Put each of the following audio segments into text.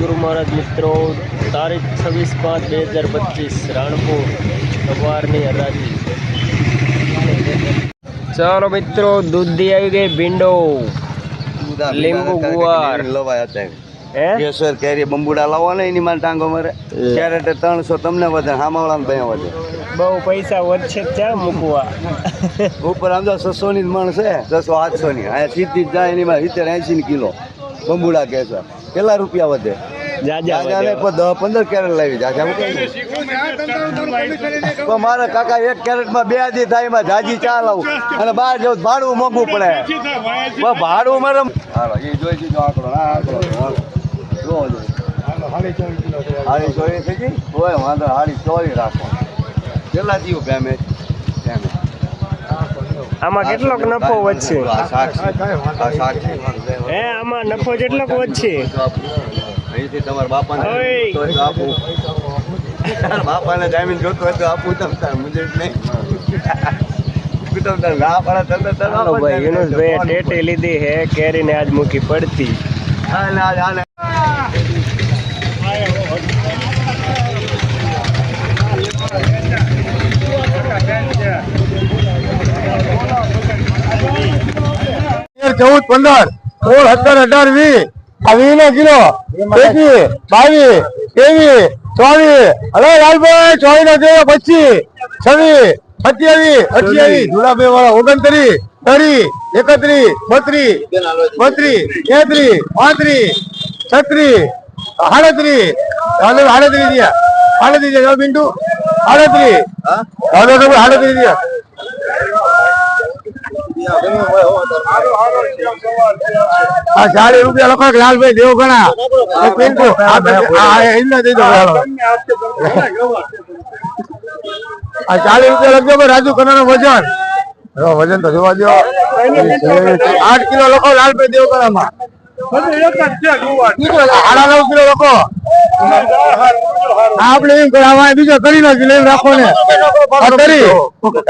ગુરુ મહારાજ મિત્રો તારીખ છવ્વીસ પાંચ બે હજાર પચીસ રાણપુર સવારની હરાજી. ચાલો મિત્રો દૂધી આવી ગઈ ભીંડો. લીંબુ ગુવાર. લવાયા હતા કેસર કેરી બંબુડા લાવો ને એની મારે ટાંગો મારે? ક્યારેક ત્રણસો તમને વધે હામાવાળા ભાઈ વધે? બહુ પૈસા વધશે ક્યાં મૂકવા? ઉપર આમ તો છસો ની મણ છે છસો આઠસો ની આ સીધી જાય એની માં સિત્તેર એસી ની કિલો. બંબુડા છે. કેટલા રૂપિયા વધે? પંદર કેરેટ લાવી જાજા મારે કાકા એક કેરેટમાં બે આદી થાય એમાં જાજી ચા લાવું. અને બહાર જવું ભાડું મોંઘું પડે. ભાડું મારે એ જોઈ દીધો આંકડો આંકડો. હાડી ચોરી થઈ ગઈ? હોય વાંધો હાડી ચોરી રાખો. કેટલા જીવ પેમે પેમે આમાં કેટલોક નફો વધશે. હે આમાં નફો કેટલોક વધશે? અહીંથી તમારા બાપાને આપું. બાપાને જામીન જોતું હોય તો આપું તમ તાર મુજે નહીં. યુનુસભાઈ ટેટી લીધી હે કેરીને આજ મૂકી પડતી. ચૌદ પંદર સોળ સત્તર અઢાર વીસ આ વીસ નો કિલો એકવીસ બાવીસ ત્રેવીસ ચોવીસ હલો લાલભાઈ ચોવીસ નો કિલો પચીસ છવ્વીસ સત્યાવીસ અઠ્યાવીસ જુલાભાઈ વાળા ઓગણત્રીસ ત્રીસ એકત્રીસ બત્રીસ બત્રીસ તેત્રીસ પાંત્રીસ છત્રીસ સાડત્રીસ સાડત્રીસ થયા સાડત્રીસ બિંદુ સાડત્રીસ સાડત્રીસ થયા આ ચાલીસ રૂપિયા લખો લાલભાઈ દેવ ગણા. આ ચાલીસ રૂપિયા લખજો ભાઈ રાજુ કના વજન. વજન તો જોવા દો આઠ કિલો લખો લાલભાઈ દેવ ગણામાં. આડા નવ કિલો લખો. આપણે એમ કરાવવા બીજો કરી નાખી લઈને રાખો ને અત્રી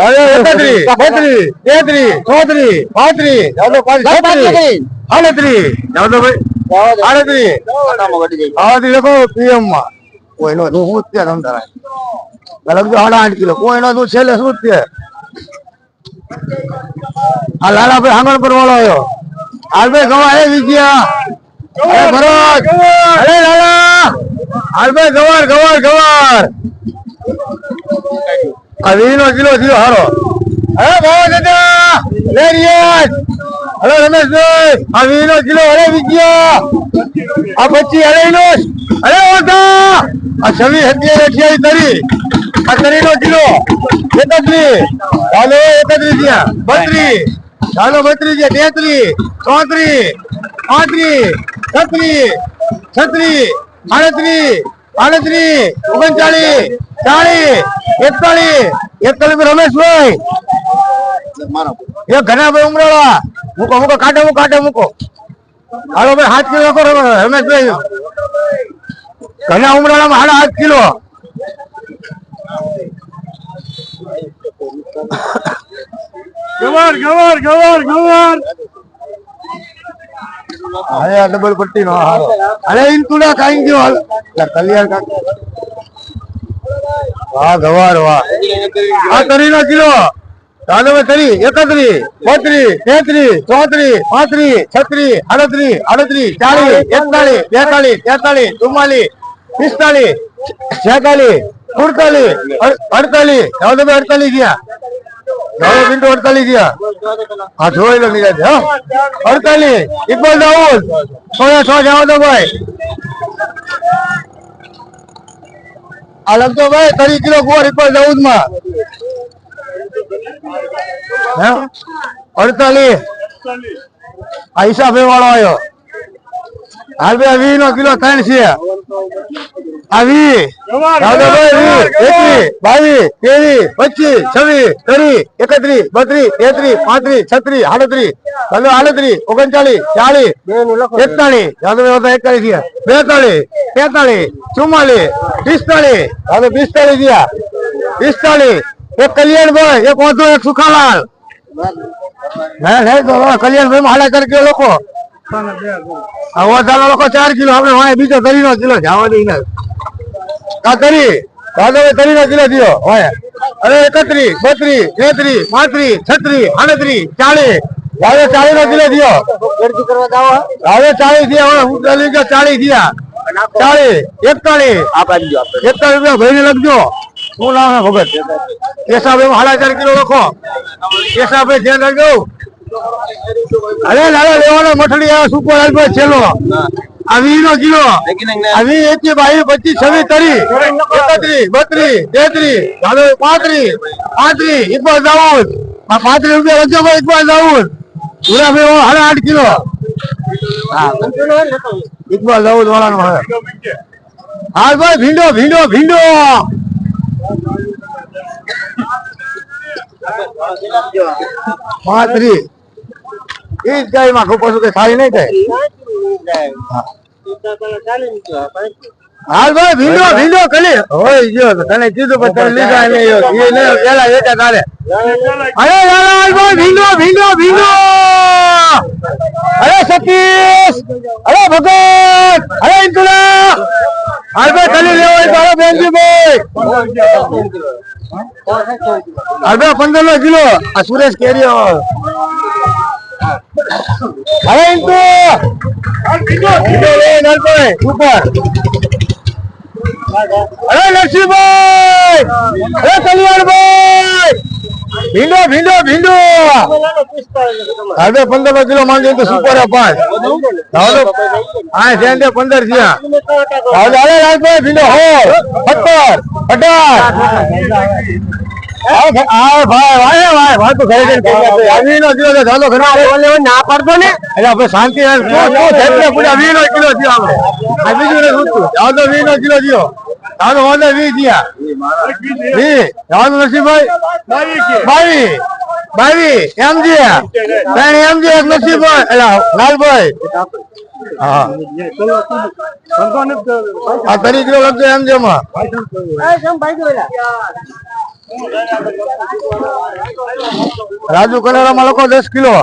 હવે બત્રી તેત્રી ચોત્રી પાંત્રી ભાઈ આડત્રીસ આડત્રીસ લખો પીએમમાં કોઈનો તું શું છે તમ તારા? લખજો સાડા આઠ કિલો કોઈનો તું છેલ્લે શું છે? આ લાલાભાઈ આંગણ પર વાળો આવ્યો. હાલભાઈ ગવા એ વિજયા અરે ભરત. અરે લાલા. હાલભાઈ, ગવાર ગવાર ગવાર. આ વીનો કિલો હારો. હે, ભાવ દાદા લે રિયાજ હલો, રમેશભાઈ, આ વીનો કિલો અરે વિજયા આ પચી અરેનો અરે ઓટા આ છવી હતી અઠ્યાવીસ તરી. આ તરી નો કિલો. એકત્રીસ. ચાલો, એકત્રીસ થયા. બત્રીસ. ચાલો, બત્રીસ છે તેત્રી ચોત્રીસ. પાંત્રી છત્રી છત્રીસ. આડત્રીસ આડત્રીસ ઓગણચાલીસ ચાલીસ એકતાલીસ એકતાલીસ રમેશભાઈ એ ઘણા ભાઈ ઉમરાળા મૂકો મૂકો કાંટે મૂકો કાંટે મૂકો. હાલો ભાઈ, હાથ કિલો રાખો રમે- રમેશભાઈ ઘણા ઉમરાળામાં હાડા હાથ કિલો. ગવાર ગવાર ગવાર ગવાર. આ ડબલ પટ્ટી નો હારો અરે ઇન્તુડા કાઈ ગયો હાલ. કલ્યાણ કા વાહ, ગવાર, વાહ. આ તરી નો કિલો ભાઈ તરી એકત્રીસ બત્રીસ તેત્રીસ ચોત્રીસ પાંત્રીસ છત્રીસ આડત્રીસ આડત્રીસ ચાલીસ એકતાલીસ બેતાલીસ તેતાલીસ ચુમ્માલીસ પિસ્તાલીસ છેતાલીસ સુડતાલીસ અડતાલીસ. ચાલો ભાઈ અડતાલીસ ગયા. ચાલો મિનિટ અડતાલીસ ગયા. હા, જોઈ લો નિરાજ હા. અડતાલીસ. ઇકબાલ દાઉદ. સો એ સો જાઓ તો ભાઈ. આ લગતો ભાઈ ત્રીસ કિલો ગોળ ઇકબાલ દાઉદમાં હે? અડતાલીસ. આ હિસાબે વાળો આવ્યો હાલ ભાઈ વી નો કિલો ત્રણ છે. આ વી રાવદાભાઈ વી એકવીસ બાવીસ ત્રેવીસ પચીસ છવ્વીસ ત્રીસ એકત્રીસ બત્રીસ તેત્રીસ પાંત્રીસ છત્રીસ આડત્રીસ ભલે આડત્રીસ ઓગણચાલીસ ચાલીસ એકતાલીસ. રાવદાભાઈ એકતાલીસ થયા. બેતાલીસ તેતાલીસ ચુમ્માલીસ પિસ્તાલીસ. ચાલો પિસ્તાલીસ થયા. પિસ્તાલીસ. એક કલ્યાણભાઈ એક વાંધો એક સુખાલાલ. કલ્યાણભાઈ હાલા કરી લોકો ઓછાના લોકો ચાર કિલો, આપણે બીજો તરીનો કિલો જવા આ તરી, દાદા તરીનો દિયો અરે એકત્રી બત્રીસ તેત્રી પાંત્રી છત્રી આડત્રીસ ચાલીસ દાદા ચાલીસ નો કિલો દિયો દાદા ચાલીસ હવે હું ચાલીસ દિયા ચાલીસ એકતાલીસ એકતાલીસ રૂપિયા ભાઈને લખજો. શું નામ ભગત? હું સાડા ચાર કિલો લખો. કેસાબ ભાઈ ધ્યાન રાખજો. અરે લાલા લેવાનો મઠડી આ સુપર આલભાઈ છેલ્લો. આ વીસ નો કિલો આ વીસ એકથી બાવીસ પચીસ છવ્વીસ ત્રીસ એકત્રીસ બત્રીસ તેત્રીસ ચાલો પાંત્રીસ પાંત્રીસ ઇકબાલ દાઉદ પાંત્રીસ રૂપિયા વચ્ચે ભાઈ ઇકબાલ દાઉદ ગુલાબી સાડા આઠ કિલો. ઇકબાલ દાઉદ વાળાનો હવે હા ભાઈ ભીંડો ભીંડો ભીંડો. પાંત્રીસ. એ જ ગાયમાં પાછું કે સારી નહીં થાય. હાલ ભાઈ ભીંડો ભીંડો કલી હોય ગયો તને કીધું પણ તને લીધા નહીં એ નહીં પેલા વેચા તારે. અરે લાલા હાલ ભાઈ ભીંડો ભીંડો ભીંડો. અરે સતીશ. અરે ભગત. અરે ઇન્દુલા હાલ ભાઈ કલી લેવો હોય તારો બેનજી ભાઈ. હાલ ભાઈ પંદર નો કિલો. આ સુરેશ કેરીઓ. ભીંડો લે નાનભાઈ ઉપર. અરે નરસિંહભાઈ! અરે કલ્યાણભાઈ! ભીંડો ભીંડો ભીંડો! હવે પંદર કિલો માંગે તો સુપર પાંચ. હા છે પંદર હાલો, અરે રાજભાઈ ભીંડો હો સત્તર અઢાર. તો ના પડતો ને? એટલે શાંતિ પૂરા વીનો કિલો થયો આપણે. બીજું ને શું જાવ કિલો થયો ચાલો વાંધો વી થયા વી જાવ તો નરસિંહભાઈ બાવી એમ ત્રણ એમજી એક નરસિંહભાઈ એટલે લાલભાઈ. હા. આ તરી કિલો લખજો એમ માં રાજુ કનેરામાં લખો દસ કિલો.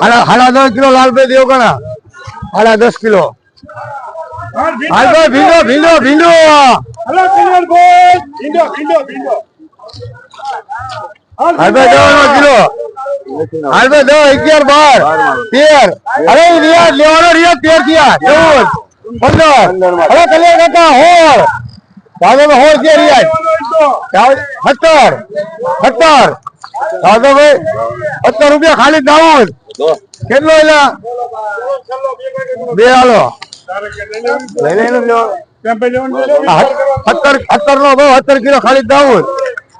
હાડા દસ કિલો લાલભાઈ દેવગણા. હાડા દસ કિલો. હાલભાઈ ભીંડો ભીંડો ભીંડો. હાલભાઈ દસ નો કિલો. હાલભાઈ દસ અગિયાર બાર તેર. અરે રિયાદ લેવાનો રિયાદ તેર થયા. ચૌદ. પંદર. હવે કલ્યાણ કાકા હોળ. દાદા હોળ છે રિયાદ સત્તર. સત્તર. દાદાભાઈ સત્તર રૂપિયા ખાલી દાવણ કેટલો એલા બે હાલો લઈ લઈ લો સત્તર સત્તર નો ભાવ સત્તર કિલો ખાલી દાઉદ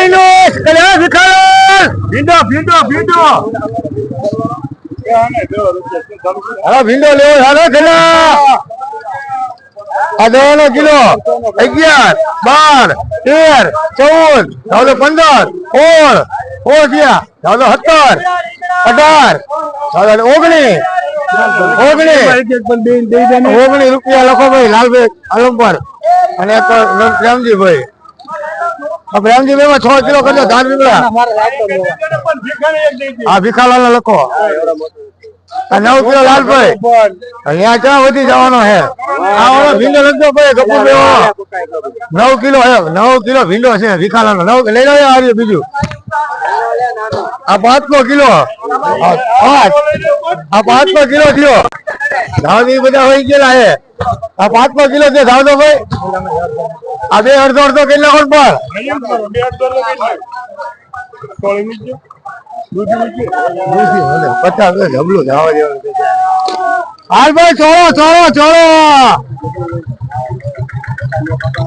એનો કલ્યાણ ભિખાર ભીંડો ભીંડો ભીંડો અરે ભીંડો લેવો હાલો ઘણા આ દવા નો કિલો અગિયાર બાર તેર ચૌદ ચૌદ પંદર સોળ સોળ થયા ચૌદ સત્તર અઢાર ચૌદ ઓગણીસ ઓગણીસ ઓગણીસ રૂપિયા લખો ભાઈ લાલભાઈ આલમપર અને પ્રેમજીભાઈ આ પ્રેમજીભાઈ છ કિલો કરજો ધાન નીકળ્યા આ ભીખાલાલ લખો. આ નવ કિલો લાલભાઈ. અહીંયા ક્યાં વધી જવાનો હે? આ ભીંડો લખજો ભાઈ કપૂર નવ કિલો હે નવ કિલો ભીંડો છે ભીખાલાલ નવ લઈ લો આવ્યો બીજું. આ પાંચ નો કિલો આ પાંચ આ પાંચ નો કિલો થયો ધાવની બધા હોય ગયેલા હે આ પાંચ નો કિલો છે ધાવ તો ભાઈ આ બે અડધો અડધો કેટલા કોણ પર પચાસ જબલું જવા જેવું હાલ ભાઈ ચોળો ચોળો ચોળો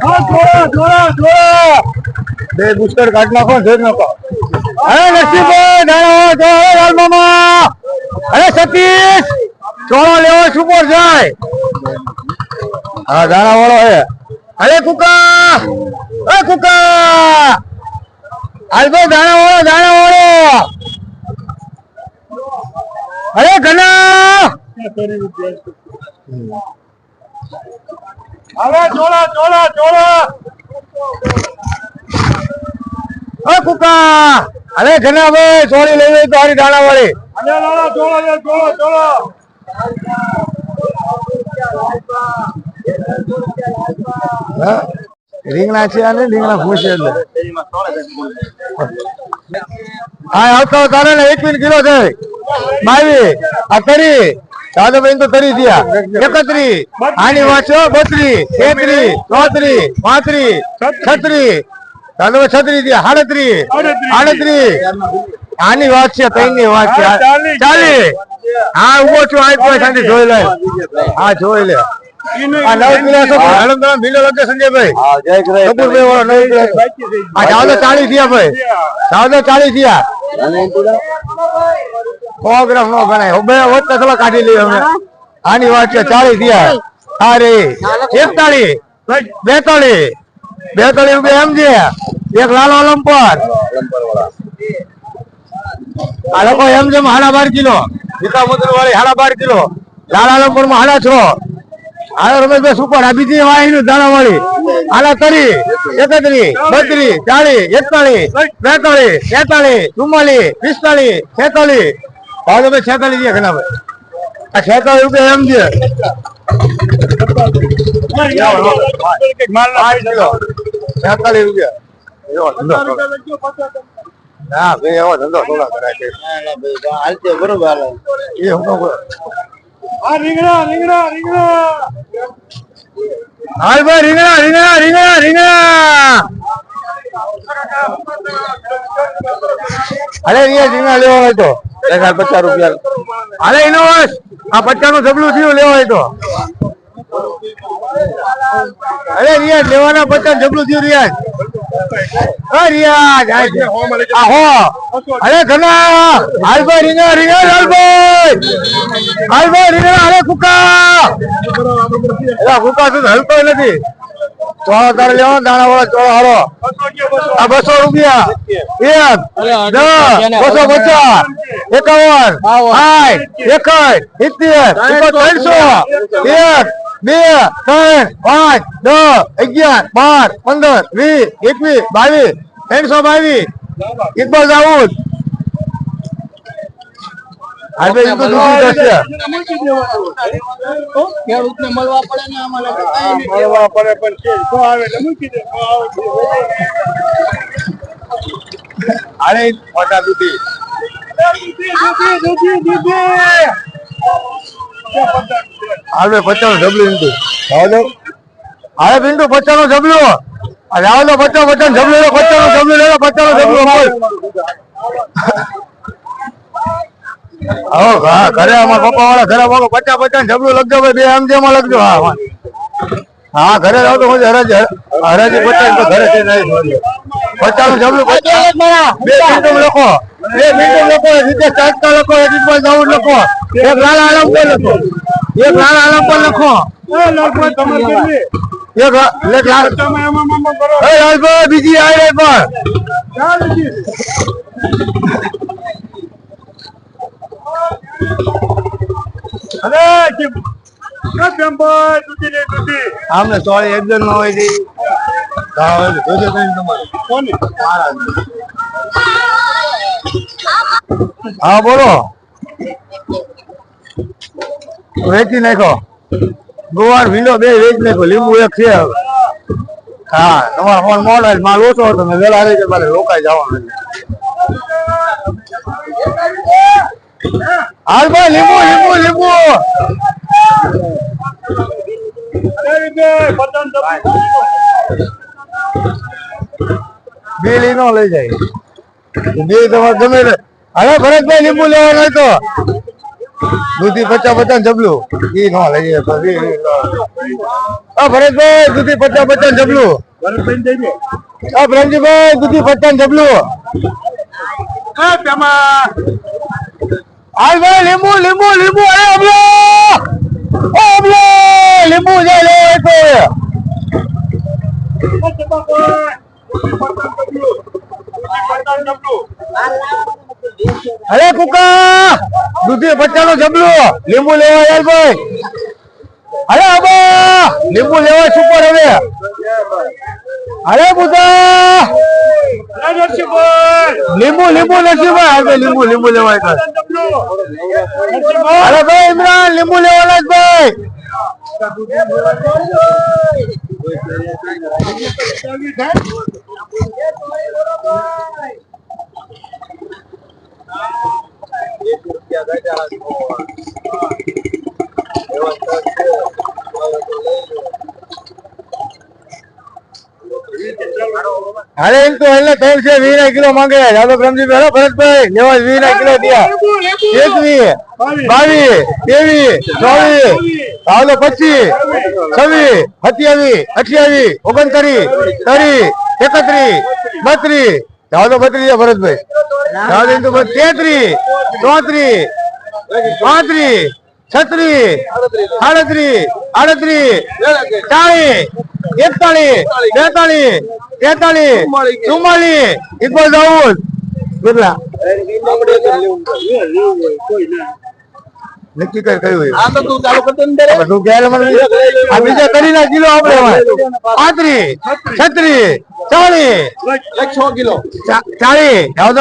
હા, ચોળો ચોળો ચોળો બે બુસ્ટર કાઢ નાખો જોઈ નાખો અરે નરસિંહભાઈ નાનો ચોળો લાલ અરે સતીશ, ચોળો લેવો સુપર જાય. હા દાણા વાળો હે. અરે કુકા અરે કુકા. ભાઈ દાણા વાળો દાણા વાળો. અરે ઘના. હવે ચોળા ચોળા ચોળા. અરે કુકા. અરે ઘણા ભાઈ ચોરી લેવી હોય તો હારી દાણા વાળી. અને? રીંગણા છે અને રીંગણા ખુશ એટલે. હા આવતો તારે ને એકવીસ કિલો છે બાવી આ તરી. દાદાભાઈ તો તરી થયા. એકત્રી. આની વાંચો બત્રી તેત્રી ચોત્રી પાંત્રી છત્રી દાદાભાઈ છત્રી થયા સાડત્રી આડત્રી આની વાત છે ત્રણ વાત છે. ચાલી. હા ઊભો છું આ કોઈ શાંતિ જોઈ લે. હા જોઈ લે. આની વાત છે ચાલીસ થયા. અરે એકતાળીસ બેતાળીસ કળી રૂપિયા એમ છે. એક લાલ લંપર આ લોકો એમ છે સાડા બાર કિલો. ગીતા મધુર વાળી સાડા બાર કિલો. લાલ લંપરમાં સાડા છ છેતાલીસ છેતાલીસ છે આ છેતાલીસ રૂપિયા એમ છે. ના ભાઈ એવો ધંધો થોડા કરાય છે બરોબર એ હું આ રીંગણા રીંગણા રીંગણા હાલ ભાઈ રીંગણા રીંગણા રીંગણા રીંગણા. અરે અહીંયા રીંગણા લેવા હોય તો. પચાસ રૂપિયા. અરે એનો આ પચાસનું જબલું થયું, લેવા હોય તો. અરે રિયાજ લેવાના પચાસ જબલું થયું રિયાજ રિયાજ આ છે. આ અરે ઘણા હાલભાઈ, રીંગણા રીંગણા લાલભાઈ હાલભાઈ, રીંગણા અરે કુકા. એલા તું હલતો નથી. ચોળો તારે લેવાનો દાણા વાળો ચોળો હારો. આ બસો રૂપિયા. એક બસો પચાસ એકાવન સાઠ એકસઠ સિત્તેર ત્રણસો એક બે ત્રણ પાંચ દસ અગિયાર બાર પંદર વીસ એકવીસ બાવીસ ત્રણસો બાવીસ. ઇકબાલ દાઉદ. આજે એ તો દૂધી થશે ખેડૂતને મળવા પડે ને અમારે મળવા પડે પણ છે તો આવે એટલે મૂકી દે તો આવે અરે મોટા દૂધી દૂધી, દૂધી, દૂધી, દૂધી. હાલે પચાસ ડબલું ઇન્દુ હાલો હાલે બિંદુ પચાસ નો આવો તો પચાસ પચાસ ડબલું લો પચાસ નો ડબલું લેલો પચાસ નો ડબલું હા ઘા- ઘરે અમારા પપ્પા વાળા ઘરે બોલો પચાસ પચાસ ડબલું લખજો ભાઈ બે એમ જેમાં લખજો. હા હા. હા ઘરે રહો તો હરાજી હરાજી પચાસ તો ઘરે થી નહીં પચાસનું પચાસ. બે મિનિટો લખો. બે મિનિટો લખો રીતે ચાટકા લખો એક જાઉં લખો. એક લાલા આલમ પર લખો. એક લાલા આલમ પર લખો. એ લાલભાઈ તમે આમને સોળી એક જણ હોય હા, હોય છે. જોજો કઈ તમારે. કોની? હા બોલો. વેચી નાખો ગુવાર ભીંડો બે વેચી નાખો લીંબુ એક છે હવે. હા તમારો ફોન મોડલ માલ ઓછો હતો. મેં વેલા રહી મારે રોકાઈ જવાનું હાલ ભાઈ લીંબુ લીંબુ લીંબુ. બિલ નો લઈ જાય. બે તમારે ગમે તે. હવે ભરતભાઈ, લીંબુ લેવા હોય તો. દૂધી પચાસ પચાસ જબલું. ઈ નો લઈ જાય. ભરતભાઈ, દૂધી પચાસ પચાસ જબલું. ભરતભાઈ દૂધી પચાસ જબલું. હાલ ભાઈ લીંબુ લીંબુ લીંબુ અરે અબલો અબલો લીંબુ છે લે તો અરે કુકા દૂધી પચાનો જબલું. લીંબુ લેવા યાર ભાઈ. અરે અબા લીંબુ લેવા સુપર હવે? અરે બુધા લીંબુ લીંબુ નરસિંહભાઈ ભાઈ. લીંબુ લીંબુ લેવાય અરે ભાઈ ઇમરાન લીંબુ લેવાના જ ભાઈ. અરે એમ તો એટલે ત્રણ છે, વીસ ના કિલો માંગે ચાલો રમજીભાઈ હલો ભરતભાઈ લેવા વીસ ના કિલો ત્યાં એકવીસ, બાવીસ, ત્રેવીસ, ચોવીસ ચાલો પચીસ, છવ્વીસ, સત્યાવીસ, અઠ્યાવીસ, ઓગણત્રીસ, ત્રીસ, એકત્રીસ, બત્રીસ. ચાલો બત્રીસ છે ભરતભાઈ ચાલો એમ તો તેત્રીસ, ચોત્રીસ, પાંત્રીસ છત્રીસ સાડત્રી આડત્રી ચાલીસ એકતાલીસ બેતાલીસ તેતાલીસ ચુમ્માલીસ ઇકબાલ ચૌદ કેટલા? નક્કી કઈ કયું તું ક્યારે મને આ બીજા કરી ના કિલો આપણે એમાં. પાંત્રીસ છત્રીસ ચાલીસ ચા- ચાલીસ જાઓ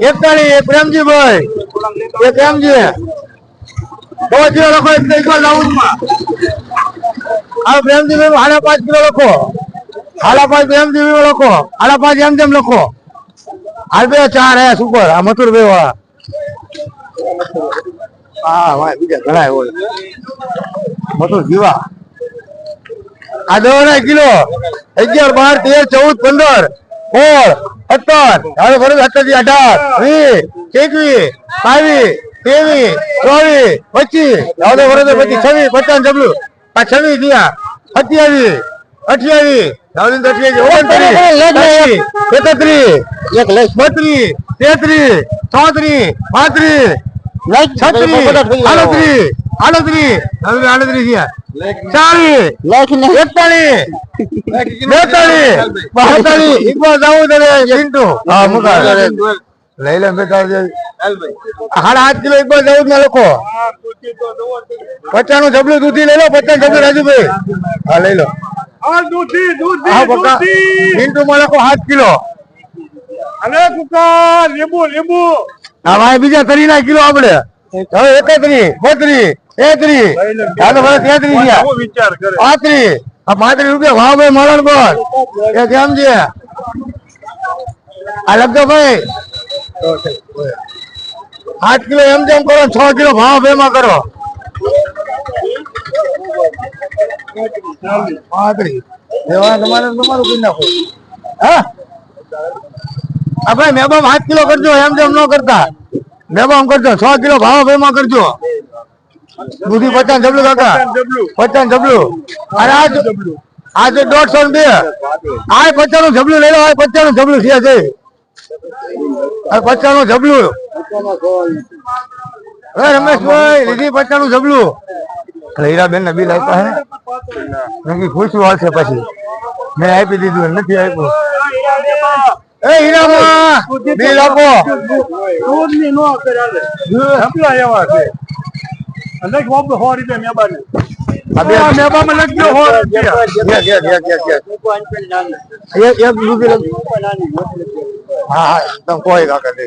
એકતાલીસ પ્રેમજીભાઈ. એ પાંચ કિલો લખો. હાડા પાંચ પ્રેમજીભાઈ પાંચ એમ બે, ચાર હે સુપર આ મથુર ભાઈ વાળા. હા બીજા ઘણા હોય. મથુર જીવા. આ દસ કિલો. અગિયાર, બાર, તેર, ચૌદ, પંદર, સોળ સત્તર હવે કરો સત્તરથી અઢાર, વીસ, એકવીસ, બાવીસ, ત્રેવીસ, ચોવીસ, પચીસ. હવે ફરી પછી છવ્વીસ, પચાસ જબલું. આ છવ્વીસ થયા. સત્યાવીસ, અઠ્યાવીસ. નવલીન અઠ્યાવીસ ઓગણત્રીસ એકત્રીસ, બત્રીસ, તેત્રીસ, ચોત્રીસ આડત્રીસ આડત્રીસ. આડત્રીસ થયા. ચાલીસ એકતાલીસ બેતાલીસ બેતાલીસ. ઇકબાલ દાઉદ અને ચિંટુ હા મુકા. લઈ લે બેતાલીસ સાડા આઠ કિલો ઇકબાલ દાઉદ ના લખો. પચાસનું જબલું દૂધી લઈ લો પચાસ જબલું રાજુભાઈ હા લઈ લો. ચિંટુ માં લખો સાત કિલો. હા ભાઈ બીજા તરી ના કિલો આપડે. હવે એકત્રીસ બત્રીસ. તેત્રીસ હાલો હવે તેત્રી ગયા પાંત્રીસ આ પાંત્રીસ રૂપિયા ભાવ ભાઈ મળણ પર એ કેમ છે? આ લખજો ભાઈ આઠ કિલો એમ તેમ કરો છ કિલો ભાવ બે માં કરો પાંત્રીસ તમારે તમારું કરી નાખો. હા? ભાઈ મેબામ આઠ કિલો કરજો એમ તેમ ન કરતા. મેબામ કરજો છ કિલો ભાવ બે માં કરજો. દૂધી પચાસ જબલું કાકા? પચાસ જબલું? અને આજ આજે દોઢસો ને બે? આ પચાસનું જબલું લઈ લો, આ પચાસનું જબલું છે છે પચાસનું જબલું. રમેશભાઈ હીરાબેન ને બિલ આપ્યા હે. નક્કી આવશે પછી. મેં આપી દીધું નથી આપ્યું. એ હીરામાં આ મેબામાં લખજો હો રૂપિયા yes yes yes yes yes એક એક રૂપિયા લખજો હા હા તમે કોઈ કાકા દે